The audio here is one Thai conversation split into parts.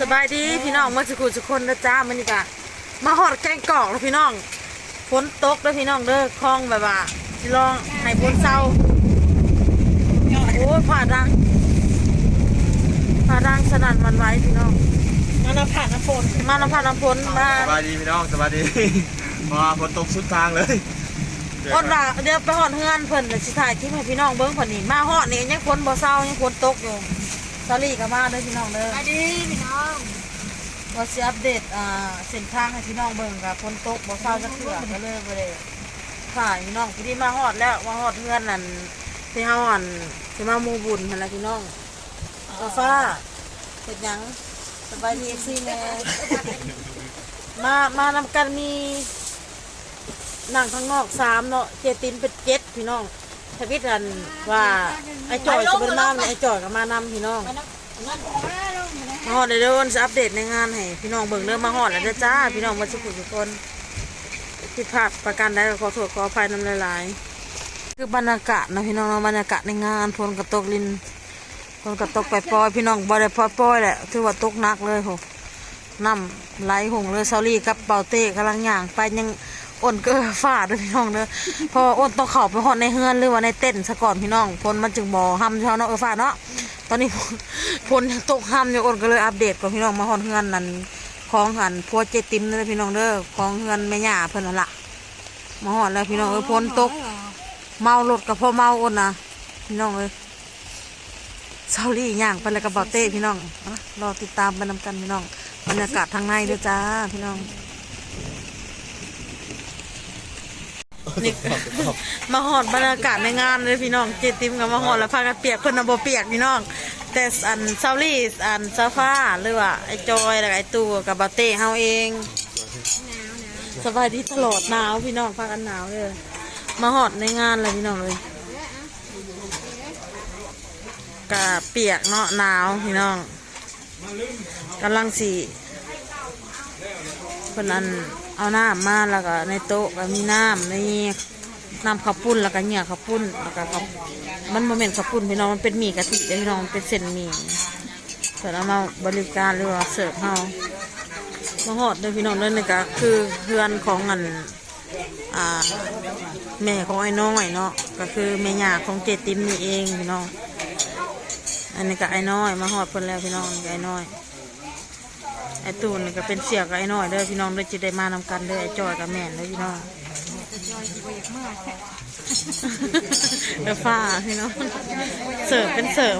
สบายดีพี่น้องมาสุขุสุคนนะจ้ามันนี่กะมาหอดแกงกอกแล้วพี่น้องฝนตกแล้วพี่น้องเด้อคลองแบบว่าสิลองให้ฝนเศร้าโอ้ยผ่าดังผ่าดังสนั่นหวันไหวพี่น้องมาน้ำผ่านน้ำฝนมาน้ำผ่าน้ำฝนมาสบายดีพี่น้องสบายดีมาฝนตกสุดทางเลยอดละเดี๋ยวไปหอดเฮือนเพิ่นเลยสิถ่ายคลิปให้พี่น้องเบิ้งเพิ่นนี่มาหอดนี่ยังฝนบ่เศร้ายังฝนตกอยู่ ซาลี่ก็มาเด้อพี่น้องเด้อมาดีพี่น้องว่าสิอัปเดตอ่าเส้นทางให้พี่น้องเบิ่งกับฝนตกบ่เศร้าจะเถื่อก็เลยบ่ได้ฝ่ายพี่น้องพี่ที่มาฮอดแล้วมาฮอดเฮือนนั่นที่เฮาอั่นสิมาหมู่บุญหั่นล่ะพี่น้องฟ้าฟ้าเฮ็ดหยังสบายดีซี่แม่มามานำกันมีนั่งข้างนอกสามเนาะเจตินเป็นเจ็ดพี่น้อง ทวิตกันว่าไอ้จอยสิบ่ได้มาไอ้จอยก็มานำพี่น้องงั้นมาลงมานะมาฮอดเดี๋ยวจะอัปเดตในงานให้พี่น้องเบิ่งเริ่มมาฮอดแล้วเด้อจ้า พี่น้องมาสุขุทุกคนผิดพลาดประการใดก็ขอโทษขออภัยน้ำหลายๆคือบรรยากาศนะพี่น้องเนาะบรรยากาศในงานฝนกระตกลินฝนกระตกไปปล่อยๆพี่น้องบ่ได้ปล่อยๆแหละถือว่าตกหนักเลยโหน้ำไหลหงเลยซาลี่กับเปาเต้กำลังย่างไปยัง อ้นเกลือฝ้าเด้วยพี่น้องเด้อเพออ้นต้องเข้าไปฮอดในเฮือนหรือว่าในเต็นท์ซะก่อนพี่น้องฝนมันจึงบ่ห้ำเช้าเนาะเออฝ้าเนาะตอนนี้ฝนยังตกห้ามอยู่อดก็เลยอัปเดตกับพี่น้องมาฮอนเฮือนนั่นของหันพัวเจติมเลยพี่น้องเด้อของเฮือนแม่ย่าเพิ่นนั่นละมาฮอดแล้วพี่น้องเออฝนตก เมารถกับพ่อเมาอดนนะพี่น้องเอ้ยเซาลี่ย่างไปแล้วกับเบาเต้พี่น้องรอติดตามไปนำกันพี่น้องบรรยากาศทางในเด้อจ้าพี่น้อง นี่มาหอดบรรยากาศในงานเลยพี่น้องเจติมกับมาหอดแล้วพากันเปียกเพิ่นน่ะบ่เปียกพี่น้อง แต่อันเซาลี่อันซาฟ้าหรือว่าไอ้จอยแล้วก็ไอ้ตู่กับเบาเต้เฮาเองสบายดีตลอดหนาวพี่น้องพากันหนาวเลยมาหอดในงานเลยพี่น้องเลยกะเปียกเนาะหนาวพี่น้องกำลังสีคนนั้น เอาน้ำมาแล้วก็ในโต๊ะก็มีน้ำในน้ำข้าวปุ้นแล้วก็เหนียวข้าวปุ้นแล้วก็ข้าวมันโมเมนต์ข้าวปุ้นพี่น้องมันเป็นหมี่กะทิเด้อพี่น้องเป็นเส้นหมี่เสร็จแล้วมาบริการหรือว่าเสิร์ฟเฮามาหอดเด้อพี่น้องเด้อนี่ก็คือเพื่อนของอันอ่าแม่ของไอ้น้อยเนาะก็คือแม่ยาของเจติมนี่เองพี่น้องอันนี้ก็ไอ้น้อยมาหอดเพิ่นแล้วพี่น้องไอ้น้อย ไอ้ตูนนี่ก็เป็นเสียกับไอ้น้อยเด้อพี่น้องเด้อจะได้มานำกันเด้อไอ้จอยกับแม่นเด้อพี่น้องเด้อฟ้าพี่น้องเสิร์ฟเป็นเสิร์ฟ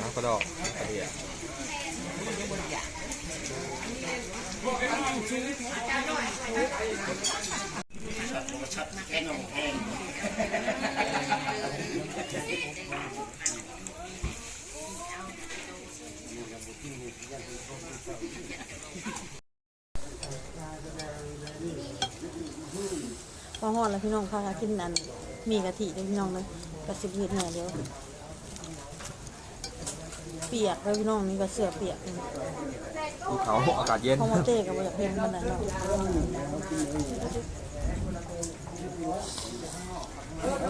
น้ำกระดอกกระเดีย หอดแล้วพี่น้องพากันกินอันมีกะทิเด้อพี่น้องเลยกระสิบเห็ดแหน่เดียวเปียกเลยพี่น้องนี่ก็เสือเปียกภูเขาอากาศเย็นเพราะว่าเต้กับว่าอยากเห็นมันนั่นเนาะ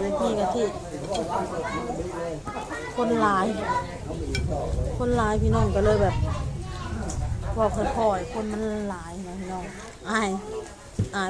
นี่กะทิคนหลาย คนหลายพี่น้องก็เลยแบบบอกค่อยๆคนมันหลายนะพี่น้องอายอาย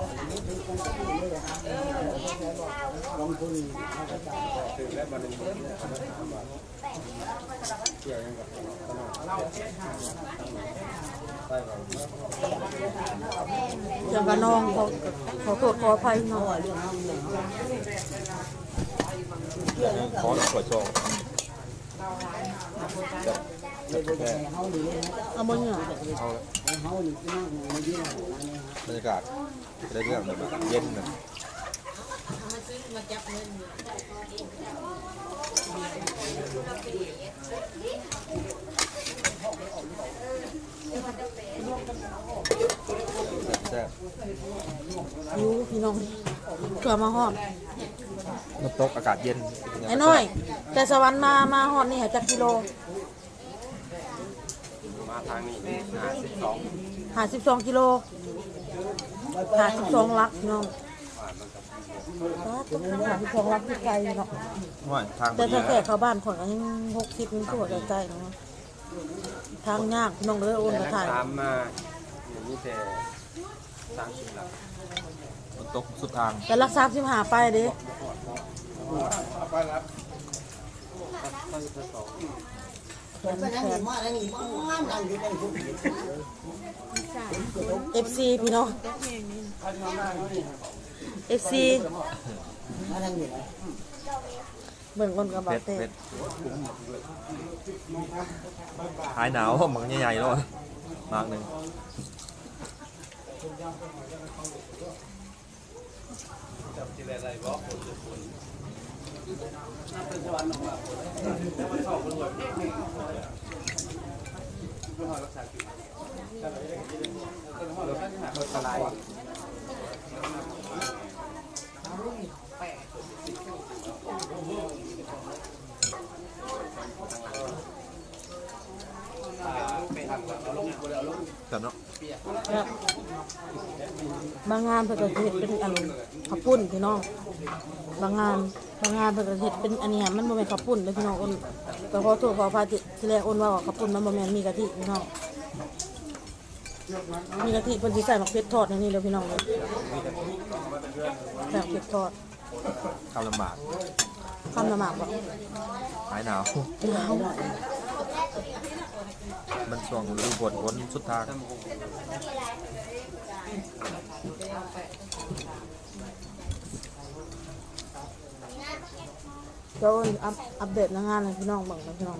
แเจ้ากับน้องขอขอโทษขออภัยหน้องขอขวดโชว์ เอาบนเนี่ยบรรยากาศจะได้เรื่องแบบเย็นนะแซ่บอยู่พี่น้องเผื่อมาฮอดๆน้ำตกอากาศเย็น ไอ้น้อย แต่สวรรค์มามาฮอดนี่หาจักกิโล ทางนี้ห้าสิบสองหาสิบสองกิโลหาสิบสองลักพี่น้องหาสิบสองลักที่ไกลเนาะว่าทางแต่ดีถ้าแก่เข้าบ้านของอันนี้หกสิบมันตัวใกล้ๆเนาะทางยากพี่น้องเลยโอนกระถ่ายตามมาอย่างนี้แต่สามสิบหลักน้ำตกสุดทางแต่รักษาสิบหาไปเด้ เอฟซีพี่น้องเอฟซีเหมือนคนกับบาเต้หายหนาวมังใหญ่ๆแล้วอะมากหนึ่ง สลาย แต่เนาะบางงานเพื่อกระเทศเป็นอันขับปุ่นพี่น้อง บางงานบางงานเพื่อกระเทศเป็นอันนี้มันโมเมนขับปุ่นเลยพี่น้องอ้นแต่ขอโทษขออภัยที่ที่แรกอ้นว่าขับปุ่นมันโมเมนมีกะทิพี่น้อง มีกะทิเพิ่นสิใส่หมักเพชรทอดในนี้เลยพี่น้องเลยใส่หมักเพชรทอดทำลำบากข้ามละหมากบ่หายหนาว มันช่วงฤดูฝนฝนสุดทางเดี๋ยวอ้นอัปอัปเดตหน้างานให้พี่น้องเบิ่งนะพี่น้อง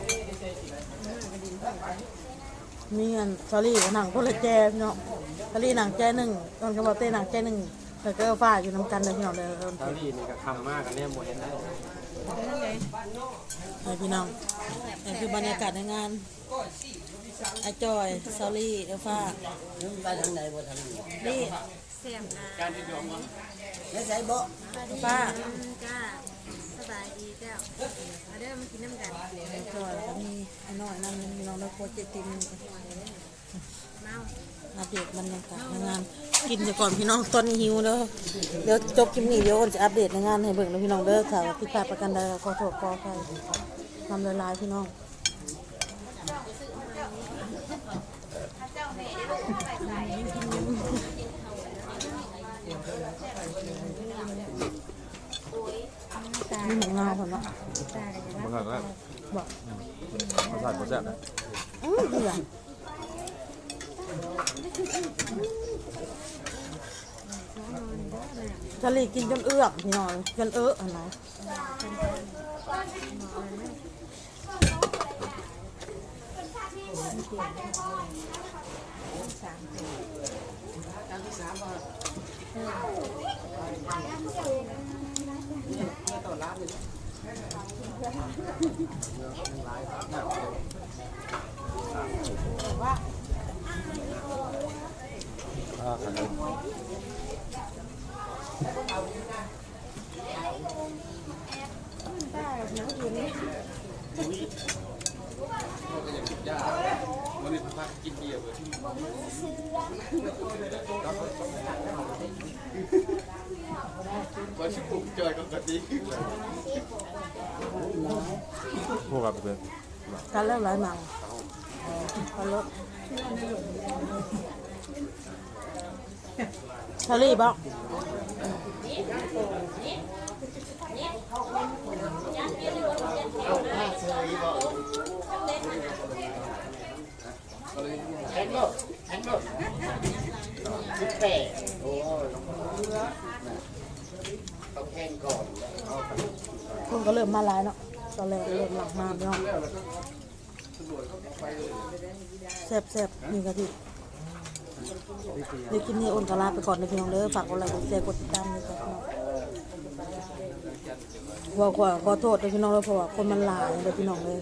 หนังคนละแจพี่น้องซอรี่หนังแจหนึ่งตอนกับบาเต้หนังแจหนึ่งแล้วก็ฝ้าอยู่น้ำกันเลยพี่น้องเลยเท่าที่นี่ก็คำมากกันเนี่ยหมดเห็นได้ให้พี่น้องนี่คือบรรยากาศในงานอาจอยซอรี่เอลฟ้าไปทางไหนบ่ทางนี้นี่เสียมนะแล้วใส่บ่ฟ้าจ้าส บายดีเจ้ามาเด้อมากินน้ำกันอาจอยแล้วก็มีไอ้น้อยนั่งพี่น้องแล้วโคเจติมเมาอัปเดตบรรยากาศในงาน กินเดี๋ยวก่อนพี่น้องตอนนี้หิวเด้อเดี๋ยวจบคลิปนี้เดี๋ยวจะอัปเดตในงานให้เบิ่งนะพี่น้องเด้อถ้าผิพาดประกันใดก็ขอโทษขออภัยทำละลายพี่น้อง นี่หมูงาคนละมันก็บอกมันใส่หมดแซ่บนะอื้อเบื่อจะลีกินจนเอื้อกพี่น้องจนเอื้ออะไรอ่ ก็ชิบุกจอยกับกะทิพวกกับเพื่อนการเลิกร้ายมังการเลิกชาลีบอกแข็ง โลดแข็งโลดสิบแปดโอ้ยต้องแข็งก่อนคนก็เริ่มมาหลายเนาะตอนแรกเริ่มหลังมาพี่น้องแซ่บแซ่บนี่กะทิเดี๋ยวคลิปนี้โอนกะลาไปก่อนนะพี่น้องเด้อฝากกดไลค์กดแชร์กดติดตามเลยจ้ะพี่น้องว่าขอขอโทษด้วยพี่น้องเลยเพราะว่าคนมันหลายเลยพี่น้องเลย